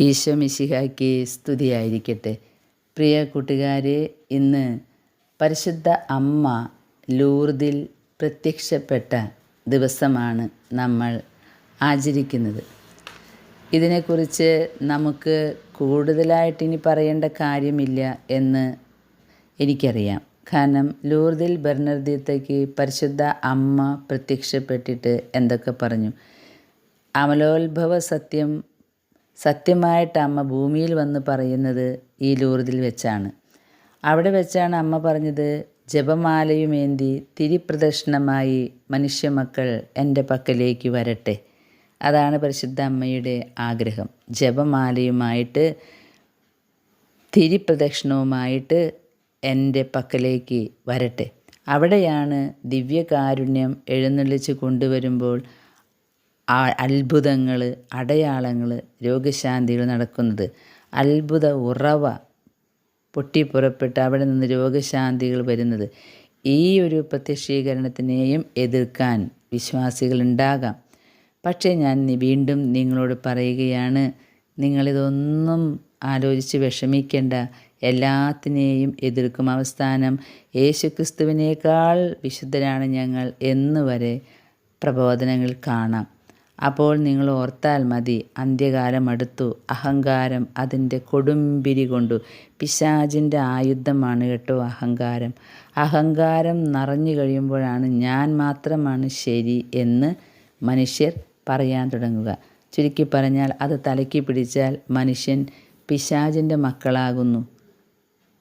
ഈശോ മിശിഹായ്ക്ക് സ്തുതിയായിരിക്കട്ടെ. പ്രിയ കൂട്ടുകാരെ ഇന്ന് പരിശുദ്ധ അമ്മ ലൂർദിൽ പ്രത്യക്ഷപ്പെട്ട ദിവസമാണ് നമ്മൾ ആചരിക്കുന്നത്. ഇതിനെക്കുറിച്ച് നമുക്ക് കൂടുതലായിട്ട് ഇനി പറയേണ്ട കാര്യമില്ല എന്ന് എനിക്കറിയാം. കാരണം ലൂർദിൽ ബെർണർദീത്തയ്ക്ക് പരിശുദ്ധ അമ്മ പ്രത്യക്ഷപ്പെട്ടിട്ട് എന്തൊക്കെ പറഞ്ഞു? അമലോത്ഭവ സത്യം സത്യമായിട്ട് അമ്മ ഭൂമിയിൽ വന്ന് പറയുന്നത് ഈ ലൂർദിൽ വെച്ചാണ്. അവിടെ വെച്ചാണ് അമ്മ പറഞ്ഞത് ജപമാലയുമേന്തി തിരിപ്രദക്ഷിണമായി മനുഷ്യമക്കൾ എന്റെ പക്കലേക്ക് വരട്ടെ. അതാണ് പരിശുദ്ധ അമ്മയുടെ ആഗ്രഹം. ജപമാലയുമായിട്ട് തിരിപ്രദക്ഷിണവുമായിട്ട് എന്റെ പക്കലേക്ക് വരട്ടെ. അവിടെയാണ് ദിവ്യകാരുണ്യം എഴുന്നള്ളിച്ച് കൊണ്ടുവരുമ്പോൾ ആ അത്ഭുതങ്ങൾ അടയാളങ്ങൾ രോഗശാന്തികൾ നടക്കുന്നത്. അത്ഭുത ഉറവ പൊട്ടിപ്പുറപ്പെട്ട് അവിടെ നിന്ന് രോഗശാന്തികൾ വരുന്നത്. ഈ ഒരു പ്രത്യക്ഷീകരണത്തിനെയും എതിർക്കാൻ വിശ്വാസികളുണ്ടാകാം പക്ഷേ ഞാൻ വീണ്ടും നിങ്ങളോട് പറയുകയാണ് നിങ്ങളിതൊന്നും ആലോചിച്ച് വിഷമിക്കേണ്ട. എല്ലാത്തിനെയും എതിർക്കും അവസ്ഥാനം യേശുക്രിസ്തുവിനേക്കാൾ വിശുദ്ധരാണ് ഞങ്ങൾ എന്ന് വരെ പ്രബോധനങ്ങൾ കാണാം. അപ്പോൾ നിങ്ങൾ ഓർത്താൽ മതി അന്ത്യകാലം അടുത്തു അഹങ്കാരം അതിന്റെ കൊടുമ്പിരി കൊണ്ടു. പിശാചിന്റെ ആയുധമാണ് കേട്ടോ അഹങ്കാരം. അഹങ്കാരം നിറഞ്ഞു കഴിയുമ്പോഴാണ് ഞാൻ മാത്രമാണ് ശരി എന്ന് മനുഷ്യർ പറയാൻ തുടങ്ങുക. ചുരുക്കി പറഞ്ഞാൽ അത് തലയ്ക്ക് പിടിച്ചാൽ മനുഷ്യൻ പിശാചിന്റെ മക്കളാകുന്നു.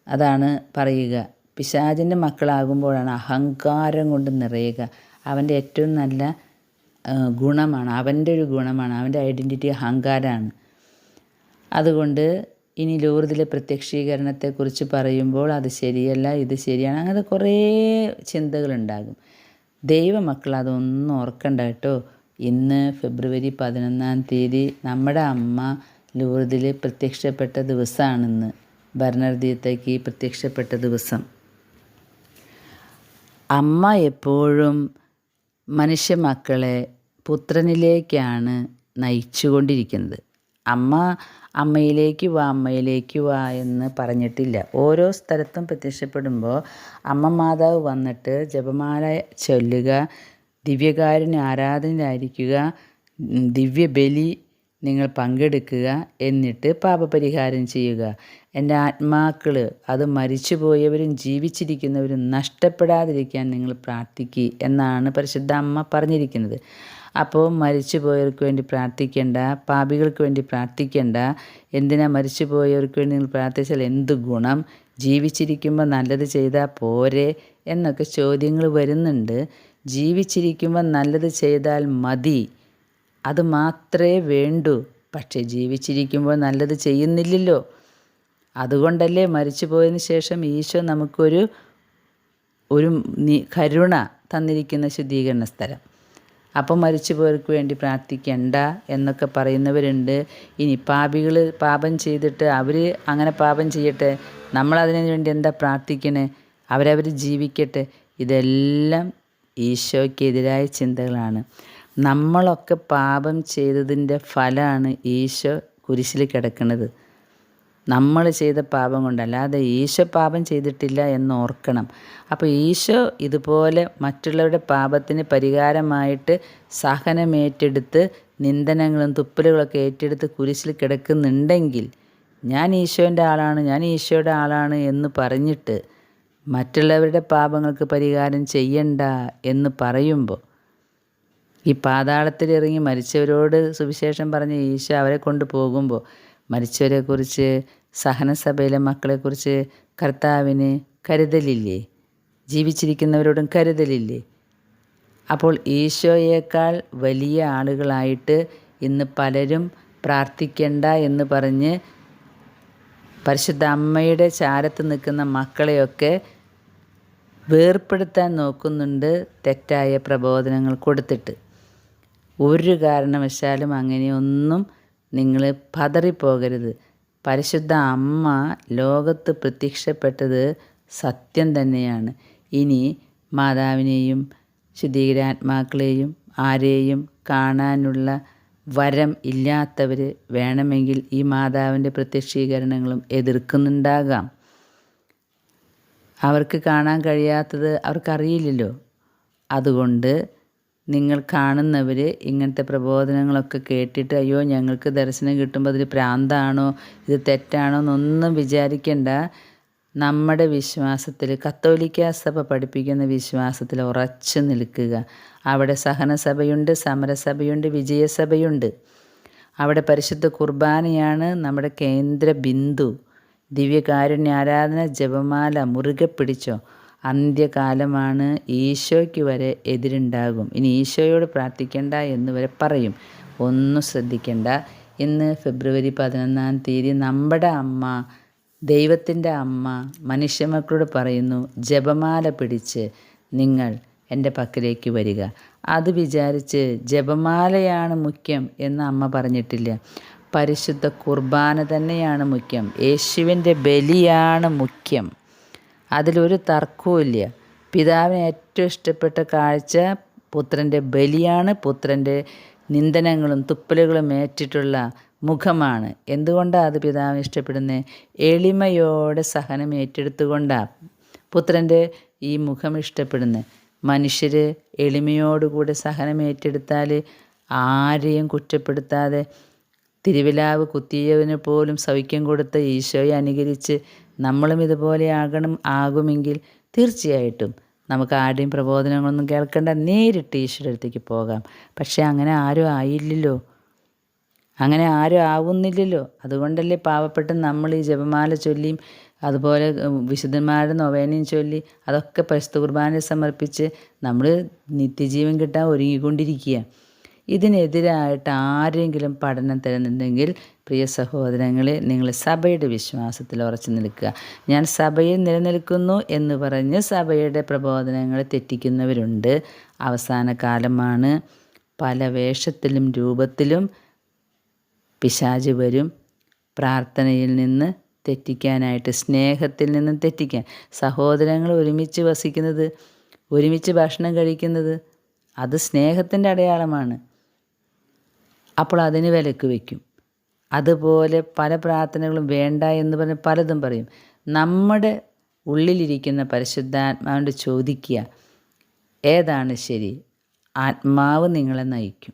അതാണ് പറയുക. പിശാചിന്റെ മക്കളാകുമ്പോഴാണ് അഹങ്കാരം കൊണ്ട് നിറയുക. അവന്റെ ഏറ്റവും നല്ല ഗുണമാണ്. അവന്റെ ഒരു ഗുണമാണ്. അവന്റെ ഐഡന്റിറ്റി അഹങ്കാരമാണ് അതുകൊണ്ട് ഇനി ലൂർദിലെ പ്രത്യക്ഷീകരണത്തെക്കുറിച്ച് പറയുമ്പോൾ അത് ശരിയല്ല ഇത് ശരിയാണ്. അങ്ങനെ കുറേ ചിന്തകളുണ്ടാകും. ദൈവമക്കൾ അതൊന്നും ഓർക്കണ്ട കേട്ടോ. ഇന്ന് ഫെബ്രുവരി പതിനൊന്നാം തീയതി നമ്മുടെ അമ്മ ലൂർദിൽ പ്രത്യക്ഷപ്പെട്ട ദിവസമാണിന്ന് ഭരണർദീയത്തേക്ക് പ്രത്യക്ഷപ്പെട്ട ദിവസം. അമ്മ എപ്പോഴും മനുഷ്യ മക്കളെ പുത്രനിലേക്കാണ് നയിച്ചുകൊണ്ടിരിക്കുന്നത്. അമ്മ അമ്മയിലേക്ക് വാ അമ്മയിലേക്ക് വാ എന്ന് പറഞ്ഞിട്ടില്ല. ഓരോ സ്ഥലത്തും പ്രത്യക്ഷപ്പെടുമ്പോൾ അമ്മ മാതാവ് വന്നിട്ട് ജപമാല ചൊല്ലുക ദിവ്യകാരുണ്യ ആരാധനയിലായിരിക്കുക ദിവ്യബലി നിങ്ങൾ പങ്കെടുക്കുക എന്നിട്ട് പാപപരിഹാരം ചെയ്യുക. എന്റെ ആത്മാക്കൾ അത് മരിച്ചുപോയവരും ജീവിച്ചിരിക്കുന്നവരും നഷ്ടപ്പെടാതിരിക്കാൻ നിങ്ങൾ പ്രാർത്ഥിക്കുക എന്നാണ് പരിശുദ്ധ അമ്മ പറഞ്ഞിരിക്കുന്നത്. അപ്പോൾ മരിച്ചു പോയവർക്ക് വേണ്ടി പ്രാർത്ഥിക്കേണ്ട പാപികൾക്ക് വേണ്ടി പ്രാർത്ഥിക്കേണ്ട. എന്തിനാ മരിച്ചു പോയവർക്ക് വേണ്ടി നിങ്ങൾ പ്രാർത്ഥിച്ചാൽ എന്ത് ഗുണം? ജീവിച്ചിരിക്കുമ്പോൾ നല്ലത് ചെയ്താൽ പോരെ എന്നൊക്കെ ചോദ്യങ്ങൾ വരുന്നുണ്ട്. ജീവിച്ചിരിക്കുമ്പോൾ നല്ലത് ചെയ്താൽ മതി. അത് മാത്രമേ വേണ്ടൂ. പക്ഷേ ജീവിച്ചിരിക്കുമ്പോൾ നല്ലത് ചെയ്യുന്നില്ലല്ലോ. അതുകൊണ്ടല്ലേ മരിച്ചു പോയതിന് ശേഷം ഈശോ നമുക്കൊരു ഒരു കരുണ തന്നിരിക്കുന്ന ശുദ്ധീകരണ സ്ഥലം. അപ്പം മരിച്ചു പോയവർക്ക് വേണ്ടി പ്രാർത്ഥിക്കണ്ട എന്നൊക്കെ പറയുന്നവരുണ്ട്. ഇനി പാപികൾ പാപം ചെയ്തിട്ട് അവർ അങ്ങനെ പാപം ചെയ്യട്ടെ നമ്മളതിനു വേണ്ടി എന്താ പ്രാർത്ഥിക്കണേ? അവരവർ ജീവിക്കട്ടെ. ഇതെല്ലാം ഈശോയ്ക്കെതിരായ ചിന്തകളാണ്. നമ്മളൊക്കെ പാപം ചെയ്തതിന്റെ ഫലമാണ് ഈശോ കുരിശിൽ കിടക്കുന്നത് നമ്മൾ ചെയ്ത പാപം കൊണ്ടല്ലാതെ ഈശോ പാപം ചെയ്തിട്ടില്ല എന്ന് ഓർക്കണം. അപ്പോൾ ഈശോ ഇതുപോലെ മറ്റുള്ളവരുടെ പാപത്തിന് പരിഹാരമായിട്ട് സഹനമേറ്റെടുത്ത് നിന്ദനങ്ങളും തുപ്പലുകളൊക്കെ ഏറ്റെടുത്ത് കുരിശിൽ കിടക്കുന്നുണ്ടെങ്കിൽ ഞാൻ ഈശോന്റെ ആളാണ് ഞാൻ ഈശോയുടെ ആളാണ് എന്ന് പറഞ്ഞിട്ട് മറ്റുള്ളവരുടെ പാപങ്ങൾക്ക് പരിഹാരം ചെയ്യണ്ട എന്ന് പറയുമ്പോൾ ഈ പാതാളത്തിൽ ഇറങ്ങി മരിച്ചവരോട് സുവിശേഷം പറഞ്ഞ ഈശോ അവരെ കൊണ്ട് പോകുമ്പോൾ മരിച്ചവരെക്കുറിച്ച് സഹനസഭയിലെ മക്കളെക്കുറിച്ച് കർത്താവിന് കരുതലില്ലേ? ജീവിച്ചിരിക്കുന്നവരോടും കരുതലില്ലേ? അപ്പോൾ ഈശോയേക്കാൾ വലിയ ആളുകളായിട്ട് ഇന്ന് പലരും പ്രാർത്ഥിക്കേണ്ട എന്ന് പറഞ്ഞ് പരിശുദ്ധ അമ്മയുടെ ചാരത്ത് നിൽക്കുന്ന മക്കളെയൊക്കെ വേർപ്പെടുത്താൻ നോക്കുന്നുണ്ട് തെറ്റായ പ്രബോധനങ്ങൾ കൊടുത്തിട്ട്. ഒരു കാരണവശാലും അങ്ങനെയൊന്നും നിങ്ങൾ പതറിപ്പോകരുത്. പരിശുദ്ധ അമ്മ ലോകത്ത് പ്രത്യക്ഷപ്പെട്ടത് സത്യം തന്നെയാണ്. ഇനി മാതാവിനെയും ശുദ്ധീകരാത്മാക്കളെയും ആരെയും കാണാനുള്ള വരം ഇല്ലാത്തവർ വേണമെങ്കിൽ ഈ മാതാവിന്റെ പ്രത്യക്ഷീകരണങ്ങളും എതിർക്കുന്നുണ്ടാകാം. അവർക്ക് കാണാൻ കഴിയാത്തത് അവർക്കറിയില്ലല്ലോ. അതുകൊണ്ട് നിങ്ങൾ കാണുന്നവർ ഇങ്ങനത്തെ പ്രബോധനങ്ങളൊക്കെ കേട്ടിട്ട് അയ്യോ ഞങ്ങൾക്ക് ദർശനം കിട്ടുമ്പോൾ അതിൽ പ്രാന്താണോ? ഇത് തെറ്റാണോ? എന്നൊന്നും വിചാരിക്കേണ്ട. നമ്മുടെ വിശ്വാസത്തിൽ കത്തോലിക്ക സഭ പഠിപ്പിക്കുന്ന വിശ്വാസത്തിൽ ഉറച്ചു നിൽക്കുക. അവിടെ സഹനസഭയുണ്ട് സമരസഭയുണ്ട് വിജയസഭയുണ്ട്. അവിടെ പരിശുദ്ധ കുർബാനയാണ് നമ്മുടെ കേന്ദ്ര ബിന്ദു ദിവ്യകാരുണ്യ ആരാധന ജപമാല മുറുകെ പിടിച്ചോ? അന്ത്യകാലമാണ് ഈശോയ്ക്ക് വരെ എതിരുണ്ടാകും. ഇനി ഈശോയോട് പ്രാർത്ഥിക്കേണ്ട എന്ന് വരെ പറയും. ഒന്നും ശ്രദ്ധിക്കേണ്ട. ഇന്ന് ഫെബ്രുവരി പതിനൊന്നാം തീയതി നമ്മുടെ അമ്മ ദൈവത്തിന്റെ അമ്മ മനുഷ്യമക്കളോട് പറയുന്നു ജപമാല പിടിച്ച് നിങ്ങൾ എന്റെ പക്കലേക്ക് വരിക. അത് വിചാരിച്ച് ജപമാലയാണ് മുഖ്യം എന്ന് അമ്മ പറഞ്ഞിട്ടില്ല. പരിശുദ്ധ കുർബാന തന്നെയാണ് മുഖ്യം. യേശുവിന്റെ ബലിയാണ് മുഖ്യം. അതിലൊരു തർക്കവുമില്ല പിതാവിന് ഏറ്റവും ഇഷ്ടപ്പെട്ട കാഴ്ച പുത്രന്റെ ബലിയാണ്. പുത്രന്റെ നിന്ദനങ്ങളും തുപ്പലുകളും ഏറ്റിട്ടുള്ള മുഖമാണ്. എന്തുകൊണ്ടാണ് അത് പിതാവിന് ഇഷ്ടപ്പെടുന്നത് എളിമയോടെ സഹനം ഏറ്റെടുത്തുകൊണ്ടാണ് പുത്രന്റെ ഈ മുഖം ഇഷ്ടപ്പെടുന്നത് മനുഷ്യർ എളിമയോടുകൂടെ സഹനം ഏറ്റെടുത്താൽ ആരെയും കുറ്റപ്പെടുത്താതെ തിരുവിലാവ് കുത്തിയവന് പോലും സൗഖ്യം കൊടുത്ത ഈശോയെ അനുകരിച്ച് നമ്മളും ഇതുപോലെ ആകണം ആകുമെങ്കിൽ തീർച്ചയായിട്ടും നമുക്ക് ആരുടെയും പ്രബോധനങ്ങളൊന്നും കേൾക്കേണ്ട. നേരിട്ട് ഈശ്വരത്തേക്ക് പോകാം. പക്ഷേ അങ്ങനെ ആരും ആയില്ലല്ലോ. അങ്ങനെ ആരും ആവുന്നില്ലല്ലോ. അതുകൊണ്ടല്ലേ പാവപ്പെട്ട് നമ്മൾ ഈ ജപമാല ചൊല്ലിയും അതുപോലെ വിശുദ്ധന്മാരുടെ നൊവേനയും ചൊല്ലി അതൊക്കെ പരിശുദ്ധ കുർബാന സമർപ്പിച്ച് നമ്മൾ നിത്യജീവൻ കിട്ടാൻ ഒരുങ്ങിക്കൊണ്ടിരിക്കുക ഇതിനെതിരായിട്ട് ആരെങ്കിലും പഠനം തരുന്നുണ്ടെങ്കിൽ പ്രിയ സഹോദരങ്ങളെ നിങ്ങൾ സഭയുടെ വിശ്വാസത്തിൽ ഉറച്ചു നിൽക്കുക. ഞാൻ സഭയിൽ നിലനിൽക്കുന്നു എന്ന് പറഞ്ഞ് സഭയുടെ പ്രബോധനങ്ങൾ തെറ്റിക്കുന്നവരുണ്ട്. അവസാന കാലമാണ്. പല വേഷത്തിലും രൂപത്തിലും പിശാജ് വരും. പ്രാർത്ഥനയിൽ നിന്ന് തെറ്റിക്കാനായിട്ട് സ്നേഹത്തിൽ നിന്ന് തെറ്റിക്കാൻ. സഹോദരങ്ങൾ ഒരുമിച്ച് വസിക്കുന്നത് ഒരുമിച്ച് ഭക്ഷണം കഴിക്കുന്നത് അത് സ്നേഹത്തിന്റെ അടയാളമാണ്. അപ്പോൾ അതിന് വിലക്ക് വയ്ക്കും. അതുപോലെ പല പ്രാർത്ഥനകളും വേണ്ട എന്ന് പറഞ്ഞ് പലതും പറയും. നമ്മുടെ ഉള്ളിലിരിക്കുന്ന പരിശുദ്ധാത്മാവിന്റെ ചോദിക്കുക ഏതാണ് ശരി? ആത്മാവ് നിങ്ങളെ നയിക്കും.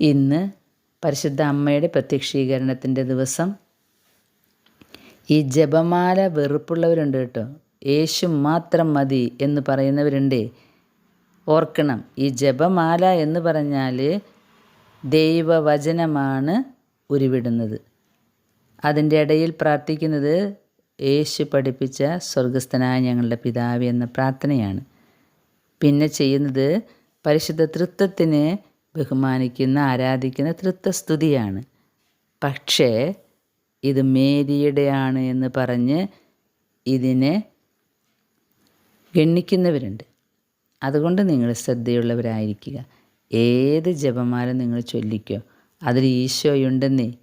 ഇന്ന് പരിശുദ്ധ അമ്മയുടെ പ്രത്യക്ഷീകരണത്തിന്റെ ദിവസം ഈ ജപമാല വെറുപ്പുള്ളവരുണ്ട് കേട്ടോ. യേശു മാത്രം മതി എന്ന് പറയുന്നവരുണ്ട്. ഓർക്കണം ഈ ജപമാല എന്ന് പറഞ്ഞാൽ ദൈവവചനമാണ് ഉരുവിടുന്നത്. അതിന്റെ ഇടയിൽ പ്രാർത്ഥിക്കുന്നത് യേശു പഠിപ്പിച്ച സ്വർഗസ്ഥനായ ഞങ്ങളുടെ പിതാവ് എന്ന പ്രാർത്ഥനയാണ്. പിന്നെ ചെയ്യുന്നത് പരിശുദ്ധ തൃത്വത്തിനെ ബഹുമാനിക്കുന്ന ആരാധിക്കുന്ന തൃത്വസ്തുതിയാണ്. പക്ഷേ ഇത് മേരിയുടെയാണ് എന്ന് പറഞ്ഞ് ഇതിനെ ഗണ്ണിക്കുന്നവരുണ്ട്. അതുകൊണ്ട് നിങ്ങൾ ശ്രദ്ധയുള്ളവരായിരിക്കുക. ഏത് ജപമാല നിങ്ങൾ ചൊല്ലിക്കോ അതിൽ ഈശോയുണ്ടെന്നേ.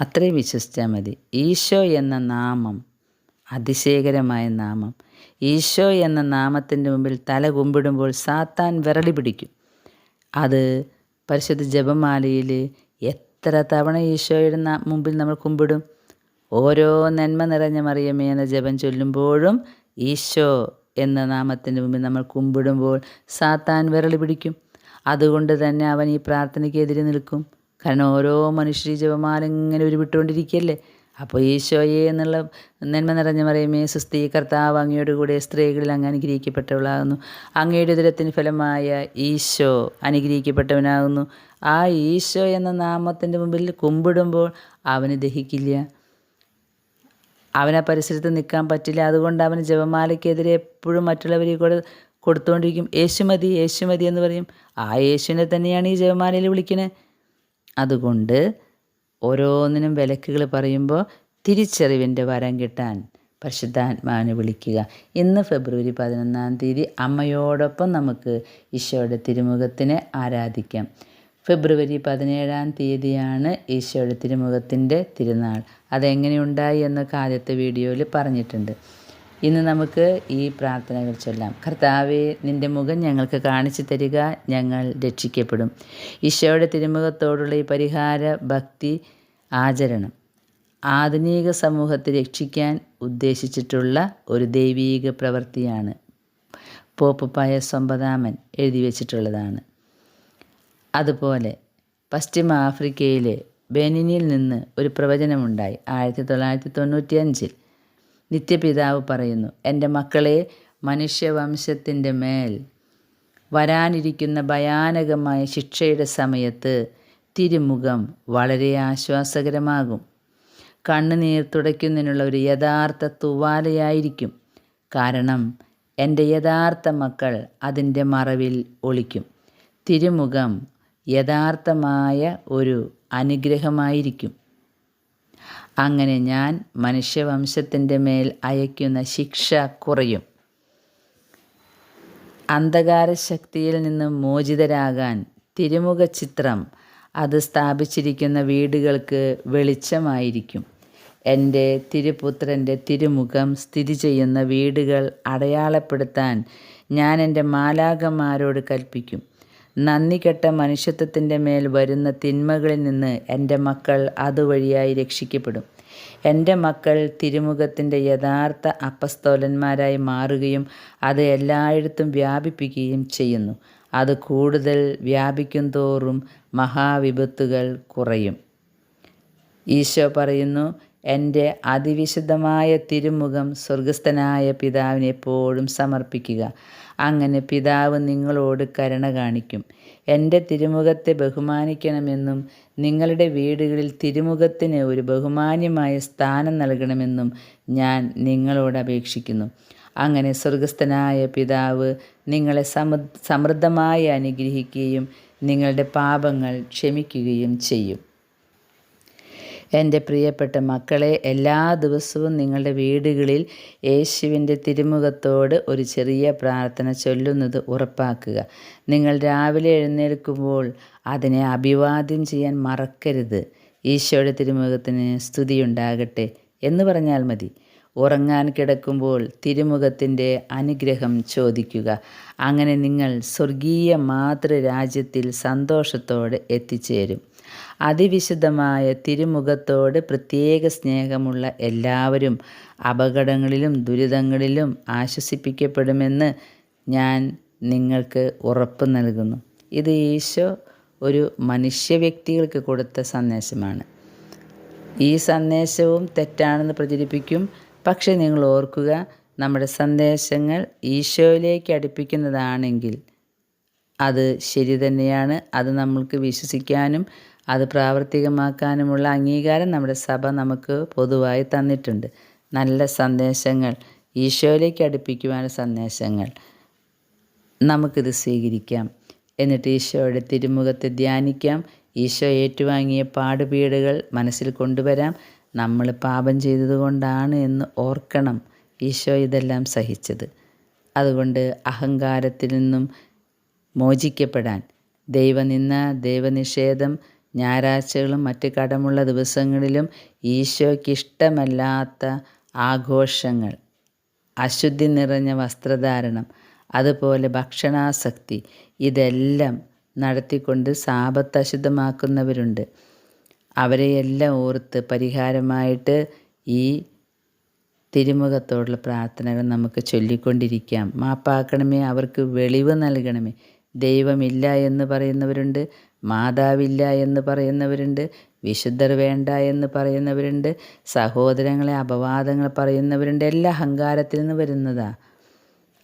അത്രയും വിശ്വസിച്ചാൽ മതി. ഈശോ എന്ന നാമം അതിശയകരമായ നാമം. ഈശോ എന്ന നാമത്തിന്റെ മുമ്പിൽ തല കുമ്പിടുമ്പോൾ സാത്താൻ വിരളി പിടിക്കും. അത് പരിശുദ്ധ ജപമാലയിൽ എത്ര തവണ ഈശോയുടെ മുമ്പിൽ നമ്മൾ കുമ്പിടും? ഓരോ നന്മ നിറഞ്ഞ മറിയമേ എന്ന ജപം ചൊല്ലുമ്പോഴും ഈശോ എന്ന നാമത്തിന്റെ മുമ്പിൽ നമ്മൾ കുമ്പിടുമ്പോൾ സാത്താൻ വിരളി പിടിക്കും. അതുകൊണ്ട് തന്നെ അവൻ ഈ പ്രാർത്ഥനയ്ക്ക് എതിരെ നിൽക്കും. കാരണം ഓരോ മനുഷ്യ ജപമാല ഇങ്ങനെ ഉരുവിട്ടുകൊണ്ടിരിക്കുകയല്ലേ? അപ്പോൾ ഈശോയെ എന്നുള്ള നന്മ നിറഞ്ഞ മറിയമേ സുസ്ഥി കർത്താവ് അങ്ങയോട് കൂടെ സ്ത്രീകളിൽ അങ്ങ് അനുഗ്രഹിക്കപ്പെട്ടവളാകുന്നു. അങ്ങയുടെ ഉദരത്തിന് ഫലമായ ഈശോ അനുഗ്രഹിക്കപ്പെട്ടവനാകുന്നു. ആ ഈശോ എന്ന നാമത്തിന്റെ മുമ്പിൽ കുമ്പിടുമ്പോൾ അവന് ദഹിക്കില്ല. അവനെ പരിസരത്ത് നിൽക്കാൻ പറ്റില്ല. അതുകൊണ്ട് അവന് ജപമാലയ്ക്കെതിരെ എപ്പോഴും മറ്റുള്ളവരെ കൂടെ കൊടുത്തുകൊണ്ടിരിക്കും യേശുമതി യേശുമതി എന്ന് പറയും. ആ യേശുവിനെ തന്നെയാണ് ഈ ജപമാലയിൽ വിളിക്കുന്നത് അതുകൊണ്ട് ഓരോന്നിനും വിലക്കുകൾ പറയുമ്പോൾ തിരിച്ചറിവിന്റെ വരം കിട്ടാൻ പരിശുദ്ധാത്മാവിനെ വിളിക്കുക. ഇന്ന് ഫെബ്രുവരി പതിനൊന്നാം തീയതി അമ്മയോടൊപ്പം നമുക്ക് ഈശോയുടെ തിരുമുഖത്തിനെ ആരാധിക്കാം. ഫെബ്രുവരി പതിനേഴാം തീയതിയാണ് ഈശോയുടെ തിരുമുഖത്തിന്റെ തിരുനാൾ. അതെങ്ങനെയുണ്ടായി എന്നൊക്കെ ആദ്യത്തെ വീഡിയോയിൽ പറഞ്ഞിട്ടുണ്ട്. ഇന്ന് നമുക്ക് ഈ പ്രാർത്ഥനകൾ ചൊല്ലാം കർത്താവെ നിന്റെ മുഖം ഞങ്ങൾക്ക് കാണിച്ചു തരിക ഞങ്ങൾ രക്ഷിക്കപ്പെടും. ഈശോയുടെ തിരുമുഖത്തോടുള്ള ഈ പരിഹാര ഭക്തി ആചരണം ആധുനിക സമൂഹത്തെ രക്ഷിക്കാൻ ഉദ്ദേശിച്ചിട്ടുള്ള ഒരു ദൈവീക പ്രവൃത്തിയാണ്. പോപ്പ് പയസ് ഒമ്പതാമൻ എഴുതി വച്ചിട്ടുള്ളതാണ്. അതുപോലെ പശ്ചിമ ആഫ്രിക്കയിലെ ബെനിനിൽ നിന്ന് ഒരു പ്രവചനമുണ്ടായി. ആയിരത്തി തൊള്ളായിരത്തി തൊണ്ണൂറ്റി അഞ്ചിൽ നിത്യപിതാവ് പറയുന്നു എന്റെ മക്കളെ മനുഷ്യവംശത്തിന്റെ മേൽ വരാനിരിക്കുന്ന ഭയാനകമായ ശിക്ഷയുടെ സമയത്ത് തിരുമുഖം വളരെ ആശ്വാസകരമാകും. കണ്ണുനീർ തുടയ്ക്കുന്നതിനുള്ള ഒരു യഥാർത്ഥ തുവാലയായിരിക്കും. കാരണം എന്റെ യഥാർത്ഥ മക്കൾ അതിന്റെ മറവിൽ ഒളിക്കും. തിരുമുഖം യഥാർത്ഥമായ ഒരു അനുഗ്രഹമായിരിക്കും. അങ്ങനെ ഞാൻ മനുഷ്യവംശത്തിന്റെ മേൽ അയക്കുന്ന ശിക്ഷ കുറയും. അന്ധകാര ശക്തിയിൽ നിന്ന് മോചിതരാകാൻ തിരുമുഖ ചിത്രം അത് സ്ഥാപിച്ചിരിക്കുന്ന വീടുകൾക്ക് വെളിച്ചമായിരിക്കും. എന്റെ തിരുപുത്രന്റെ തിരുമുഖം സ്ഥിതി ചെയ്യുന്ന വീടുകൾ അടയാളപ്പെടുത്താൻ ഞാൻ എന്റെ മാലാകന്മാരോട് കൽപ്പിക്കും. നന്ദി കെട്ട മനുഷ്യത്വത്തിന്റെ മേൽ വരുന്ന തിന്മകളിൽ നിന്ന് എന്റെ മക്കൾ അതുവഴിയായി രക്ഷിക്കപ്പെടും. എന്റെ മക്കൾ തിരുമുഖത്തിന്റെ യഥാർത്ഥ അപ്പസ്തോലന്മാരായി മാറുകയും അത് എല്ലായിടത്തും വ്യാപിപ്പിക്കുകയും ചെയ്യുന്നു. അത് കൂടുതൽ വ്യാപിക്കും തോറും മഹാവിപത്തുകൾ കുറയും. ഈശോ പറയുന്നു എന്റെ അതിവിശുദ്ധമായ തിരുമുഖം സ്വർഗസ്ഥനായ പിതാവിനെ എപ്പോഴും സമർപ്പിക്കുക. അങ്ങനെ പിതാവ് നിങ്ങളോട് കരുണ കാണിക്കും. എന്റെ തിരുമുഖത്തെ ബഹുമാനിക്കണമെന്നും നിങ്ങളുടെ വീടുകളിൽ തിരുമുഖത്തിന് ഒരു ബഹുമാന്യമായ സ്ഥാനം നൽകണമെന്നും ഞാൻ നിങ്ങളോട് അപേക്ഷിക്കുന്നു. അങ്ങനെ സ്വർഗസ്ഥനായ പിതാവ് നിങ്ങളെ സമൃദ്ധമായി അനുഗ്രഹിക്കുകയും നിങ്ങളുടെ പാപങ്ങൾ ക്ഷമിക്കുകയും ചെയ്യും. എന്റെ പ്രിയപ്പെട്ട മക്കളെ എല്ലാ ദിവസവും നിങ്ങളുടെ വീടുകളിൽ യേശുവിന്റെ തിരുമുഖത്തോട് ഒരു ചെറിയ പ്രാർത്ഥന ചൊല്ലുന്നത് ഉറപ്പാക്കുക. നിങ്ങൾ രാവിലെ എഴുന്നേൽക്കുമ്പോൾ അതിനെ അഭിവാദ്യം ചെയ്യാൻ മറക്കരുത്. ഈശോയുടെ തിരുമുഖത്തിന് സ്തുതിയുണ്ടാകട്ടെ എന്ന് പറഞ്ഞാൽ മതി. ഉറങ്ങാൻ കിടക്കുമ്പോൾ തിരുമുഖത്തിന്റെ അനുഗ്രഹം ചോദിക്കുക. അങ്ങനെ നിങ്ങൾ സ്വർഗീയ മാതൃരാജ്യത്തിൽ സന്തോഷത്തോടെ എത്തിച്ചേരും. അതിവിശുദ്ധമായ തിരുമുഖത്തോട് പ്രത്യേക സ്നേഹമുള്ള എല്ലാവരും അപകടങ്ങളിലും ദുരിതങ്ങളിലും ആശ്വസിപ്പിക്കപ്പെടുമെന്ന് ഞാൻ നിങ്ങൾക്ക് ഉറപ്പ് നൽകുന്നു. ഇത് ഈശോ ഒരു മനുഷ്യ വ്യക്തികൾക്ക് കൊടുത്ത സന്ദേശമാണ്. ഈ സന്ദേശവും തെറ്റാണെന്ന് പ്രചരിപ്പിക്കും. പക്ഷേ നിങ്ങൾ ഓർക്കുക നമ്മുടെ സന്ദേശങ്ങൾ ഈശോയിലേക്ക് അടുപ്പിക്കുന്നതാണെങ്കിൽ അത് ശരി തന്നെയാണ്. അത് നമ്മൾക്ക് വിശ്വസിക്കാനും അത് പ്രാവർത്തികമാക്കാനുമുള്ള അംഗീകാരം നമ്മുടെ സഭ നമുക്ക് പൊതുവായി തന്നിട്ടുണ്ട്. നല്ല സന്ദേശങ്ങൾ ഈശോയിലേക്ക് അടുപ്പിക്കുവാനുള്ള സന്ദേശങ്ങൾ നമുക്കിത് സ്വീകരിക്കാം. എന്നിട്ട് ഈശോയുടെ തിരുമുഖത്തെ ധ്യാനിക്കാം. ഈശോ ഏറ്റുവാങ്ങിയ പാടുപീടുകൾ മനസ്സിൽ കൊണ്ടുവരാം. നമ്മൾ പാപം ചെയ്തതുകൊണ്ടാണ് എന്ന് ഓർക്കണം ഈശോ ഇതെല്ലാം സഹിച്ചത്. അതുകൊണ്ട് അഹങ്കാരത്തിൽ നിന്നും മോചിക്കപ്പെടാൻ ദൈവനിന്ന ദൈവനിഷേധം ഞായറാഴ്ചകളും മറ്റ് കടമുള്ള ദിവസങ്ങളിലും ഈശോയ്ക്ക് ഇഷ്ടമല്ലാത്ത ആഘോഷങ്ങൾ. അശുദ്ധി നിറഞ്ഞ വസ്ത്രധാരണം അതുപോലെ ഭക്ഷണാസക്തി ഇതെല്ലാം നടത്തിക്കൊണ്ട് സാപത്ത് അശുദ്ധമാക്കുന്നവരുണ്ട്. അവരെയെല്ലാം ഓർത്ത് പരിഹാരമായിട്ട് ഈ തിരുമുഖത്തോടുള്ള പ്രാർത്ഥനകൾ നമുക്ക് ചൊല്ലിക്കൊണ്ടിരിക്കാം. മാപ്പാക്കണമേ അവർക്ക് വെളിവ് നൽകണമേ. ദൈവമില്ല എന്ന് പറയുന്നവരുണ്ട്. മാതാവില്ല എന്ന് പറയുന്നവരുണ്ട് വിശുദ്ധർ വേണ്ട എന്ന് പറയുന്നവരുണ്ട് സഹോദരങ്ങളെ അപവാദങ്ങൾ പറയുന്നവരുണ്ട് എല്ലാ അഹങ്കാരത്തിൽ നിന്ന് വരുന്നതാണ്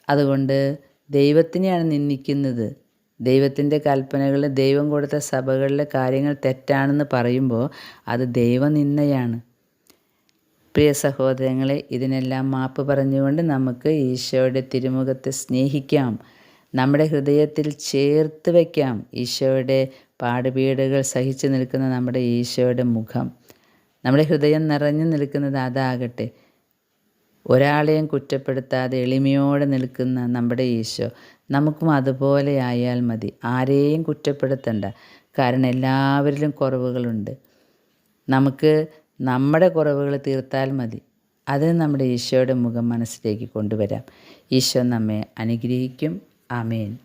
അതുകൊണ്ട് ദൈവത്തിനെയാണ് നിന്ദിക്കുന്നത്. ദൈവത്തിന്റെ കൽപ്പനകൾ ദൈവം കൊടുത്ത സഭകളിലെ കാര്യങ്ങൾ തെറ്റാണെന്ന് പറയുമ്പോൾ അത് ദൈവനിന്ദയാണ്. പ്രിയ സഹോദരങ്ങളെ ഇതിനെല്ലാം മാപ്പ് പറഞ്ഞുകൊണ്ട് നമുക്ക് ഈശോയുടെ തിരുമുഖത്തെ സ്നേഹിക്കാം. നമ്മുടെ ഹൃദയത്തിൽ ചേർത്ത് വയ്ക്കാം ഈശോയുടെ പാടുപീടുകൾ സഹിച്ചു നിൽക്കുന്ന നമ്മുടെ ഈശോയുടെ മുഖം നമ്മുടെ ഹൃദയം നിറഞ്ഞു നിൽക്കുന്നത് അതാകട്ടെ. ഒരാളെയും കുറ്റപ്പെടുത്താതെ എളിമയോടെ നിൽക്കുന്ന നമ്മുടെ ഈശോ നമുക്കും അതുപോലെ ആയാൽ മതി. ആരെയും കുറ്റപ്പെടുത്തണ്ട. കാരണം എല്ലാവരിലും കുറവുകളുണ്ട്. നമുക്ക് നമ്മുടെ കുറവുകൾ തീർത്താൽ മതി. അത് നമ്മുടെ ഈശോയുടെ മുഖം മനസ്സിലേക്ക് കൊണ്ടുവരാം. ഈശോ നമ്മെ അനുഗ്രഹിക്കും. ആമേൻ.